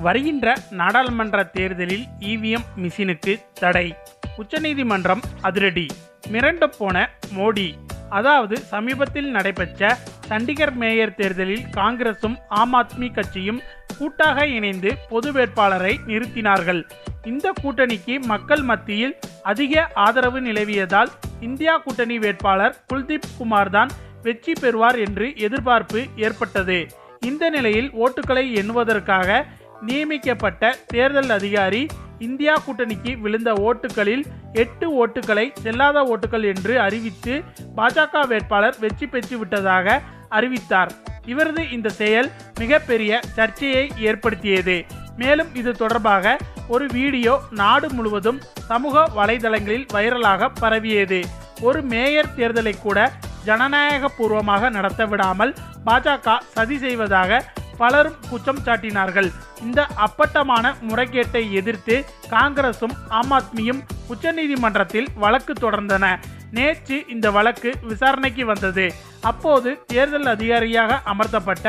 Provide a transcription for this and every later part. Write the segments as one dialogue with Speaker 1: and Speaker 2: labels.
Speaker 1: வருகின்ற நாடாளுமன்ற தேர்தலில் இவிஎம் மிஷினுக்கு தடை. உச்சநீதிமன்றம் அதிரடி. மிரண்டு போன மோடி. அதாவது சமீபத்தில் நடைபெற்ற சண்டிகர் மேயர் தேர்தலில் காங்கிரசும் ஆம் ஆத்மி கட்சியும் கூட்டாக இணைந்து பொது வேட்பாளரை நிறுத்தினார்கள். இந்த கூட்டணிக்கு மக்கள் மத்தியில் அதிக ஆதரவு நிலவியதால் இந்தியா கூட்டணி வேட்பாளர் குல்தீப் குமார் தான் வெற்றி பெறுவார் என்று எதிர்பார்ப்பு ஏற்பட்டது. இந்த நிலையில் ஓட்டுகளை எண்ணுவதற்காக நியமிக்கப்பட்ட தேர்தல் அதிகாரி இந்தியா கூட்டணிக்கு விழுந்த ஓட்டுகளில் எட்டு ஓட்டுகளை செல்லாத ஓட்டுகள் என்று அறிவித்து பாஜக வேட்பாளர் வெற்றி பெற்று விட்டதாக அறிவித்தார். இவரது இந்த செயல் மிகப்பெரிய சர்ச்சையை ஏற்படுத்தியது. மேலும் இது தொடர்பாக ஒரு வீடியோ நாடு முழுவதும் சமூக வலைதளங்களில் வைரலாக பரவியது. ஒரு மேயர் தேர்தலை கூட ஜனநாயக பூர்வமாக நடத்த விடாமல் பாஜக சதி செய்வதாக பலரும் குற்றம் சாட்டினார்கள். இந்த அப்பட்டமான முறைகேட்டை எதிர்த்து காங்கிரசும் ஆம் ஆத்மியும் உச்சநீதிமன்றத்தில் வழக்கு தொடர்ந்தன. நேற்று இந்த வழக்கு விசாரணைக்கு வந்தது. அப்போது தேர்தல் அதிகாரியாக அமர்த்தப்பட்ட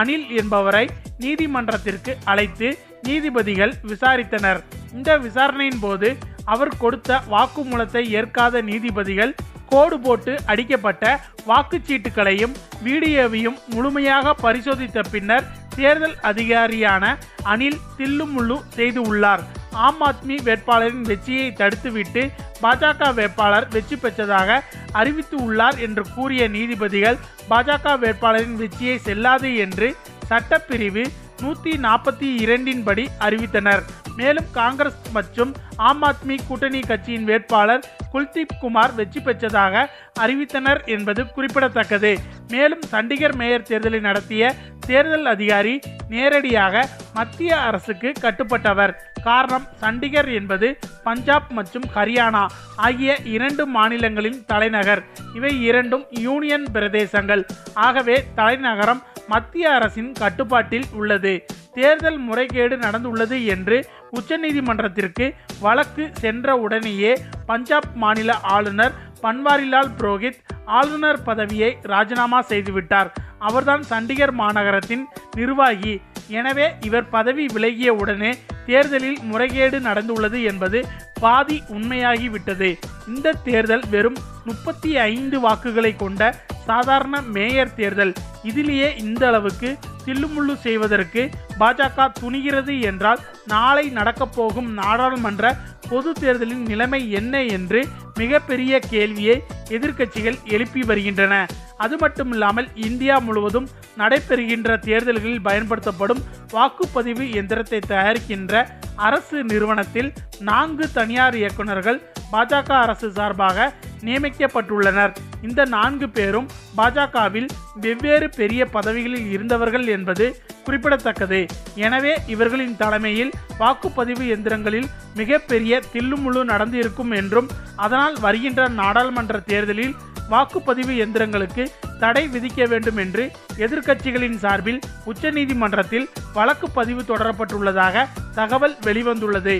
Speaker 1: அனில் என்பவரை நீதிமன்றத்திற்கு அழைத்து நீதிபதிகள் விசாரித்தனர். இந்த விசாரணையின் போது அவர் கொடுத்த வாக்குமூலத்தை ஏற்காத நீதிபதிகள் கோடு போட்டு அடிக்கப்பட்ட வாக்குச்சீட்டுகளையும் வீடியோவையும் முழுமையாக பரிசோதித்த பின்னர் தேர்தல் அதிகாரியான அனில் தில்லுமுள்ளு செய்து உள்ளார். ஆம் ஆத்மி வேட்பாளரின் வெற்றியை தடுத்துவிட்டு பாஜக வேட்பாளர் வெற்றி பெற்றதாக அறிவித்து உள்ளார் என்று கூறிய நீதிபதிகள் பாஜக வேட்பாளரின் வெற்றியை செல்லாது என்று சட்டப்பிரிவு நூற்றி நாற்பத்தி இரண்டின்படி அறிவித்தனர். மேலும் காங்கிரஸ் மற்றும் ஆம் ஆத்மி கூட்டணி கட்சியின் வேட்பாளர் குல்தீப் குமார் வெற்றி பெற்றதாக அறிவித்தனர் என்பது குறிப்பிடத்தக்கது. மேலும் சண்டிகர் மேயர் தேர்தலை நடத்திய தேர்தல் அதிகாரி நேரடியாக மத்திய அரசுக்கு கட்டுப்பட்டவர். காரணம் சண்டிகர் என்பது பஞ்சாப் மற்றும் ஹரியானா ஆகிய இரண்டு மாநிலங்களின் தலைநகர். இவை இரண்டும் யூனியன் பிரதேசங்கள். ஆகவே தலைநகரம் மத்திய அரசின் கட்டுப்பாட்டில் உள்ளது. தேர்தல் முறைகேடு நடந்துள்ளது என்று உச்சநீதிமன்றத்திற்கு வழக்கு சென்ற உடனேயே பஞ்சாப் மாநில ஆளுநர் பன்வாரிலால் புரோஹித் ஆளுநர் பதவியை ராஜினாமா செய்துவிட்டார். அவர்தான் சண்டிகர் மாநகரத்தின் நிர்வாகி. எனவே இவர் பதவி விலகிய உடனே தேர்தலில் முறைகேடு நடந்துள்ளது என்பது பாதி உண்மையாகிவிட்டது. இந்த தேர்தல் வெறும் முப்பத்தி ஐந்து வாக்குகளை கொண்ட சாதாரண மேயர் தேர்தல். இதிலேயே இந்த அளவுக்கு சில்லுமுள்ளு செய்வதற்கு பாஜக துணிகிறது என்றால் நாளை நடக்கப் போகும் நாடாளுமன்ற பொது தேர்தலின் நிலைமை என்ன என்று மிகப்பெரிய கேள்வியை எதிர்க்கட்சிகள் எழுப்பி வருகின்றன. அது மட்டுமில்லாமல் இந்தியா முழுவதும் நடைபெறுகின்ற தேர்தல்களில் பயன்படுத்தப்படும் வாக்குப்பதிவு எந்திரத்தை தயாரிக்கின்ற அரசு நிறுவனத்தில் நான்கு தனியார் இயக்குநர்கள் பாஜக அரசு சார்பாக நியமிக்கப்பட்டுள்ளனர். இந்த நான்கு பேரும் பாஜகவில் வெவ்வேறு பெரிய பதவிகளில் இருந்தவர்கள் என்பது குறிப்பிடத்தக்கது. எனவே இவர்களின் தலைமையில் வாக்குப்பதிவு எந்திரங்களில் மிகப்பெரிய தில்லுமுள்ளு நடந்து இருக்கும் என்றும் அதனால் வருகின்ற நாடாளுமன்ற தேர்தலில் வாக்குப்பதிவு எந்திரங்களுக்கு தடை விதிக்க வேண்டும் என்று எதிர்க்கட்சிகளின் சார்பில் உச்சநீதிமன்றத்தில் வழக்கு பதிவு தொடரப்பட்டுள்ளதாக தகவல் வெளிவந்துள்ளது.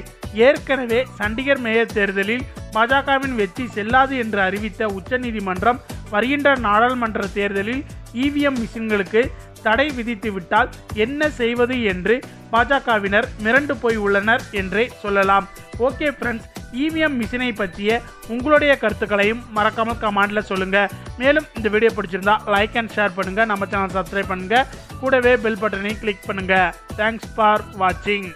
Speaker 1: ஏற்கனவே சண்டிகர் மேயர் தேர்தலில் பாஜகவின் வெற்றி செல்லாது என்று அறிவித்த உச்சநீதிமன்றம் வருகின்ற நாடாளுமன்ற தேர்தலில் இவிஎம் மிஷின்களுக்கு தடை விதித்துவிட்டால் என்ன செய்வது என்று பாஜகவினர் மிரண்டு போய் உள்ளனர் என்றே சொல்லலாம். ஓகே ஃப்ரெண்ட்ஸ் இவிஎம் மிஷினை பற்றிய உங்களுடைய கருத்துக்களையும் மறக்காமல் கமெண்டில் சொல்லுங்கள் மேலும் இந்த வீடியோ பிடிச்சிருந்தா லைக் அண்ட் ஷேர் பண்ணுங்கள் நம்ம சேனல் சப்ஸ்கிரைப் பண்ணுங்கள் கூடவே பெல் பட்டனை கிளிக் பண்ணுங்கள் தேங்க்ஸ் ஃபார் வாட்சிங்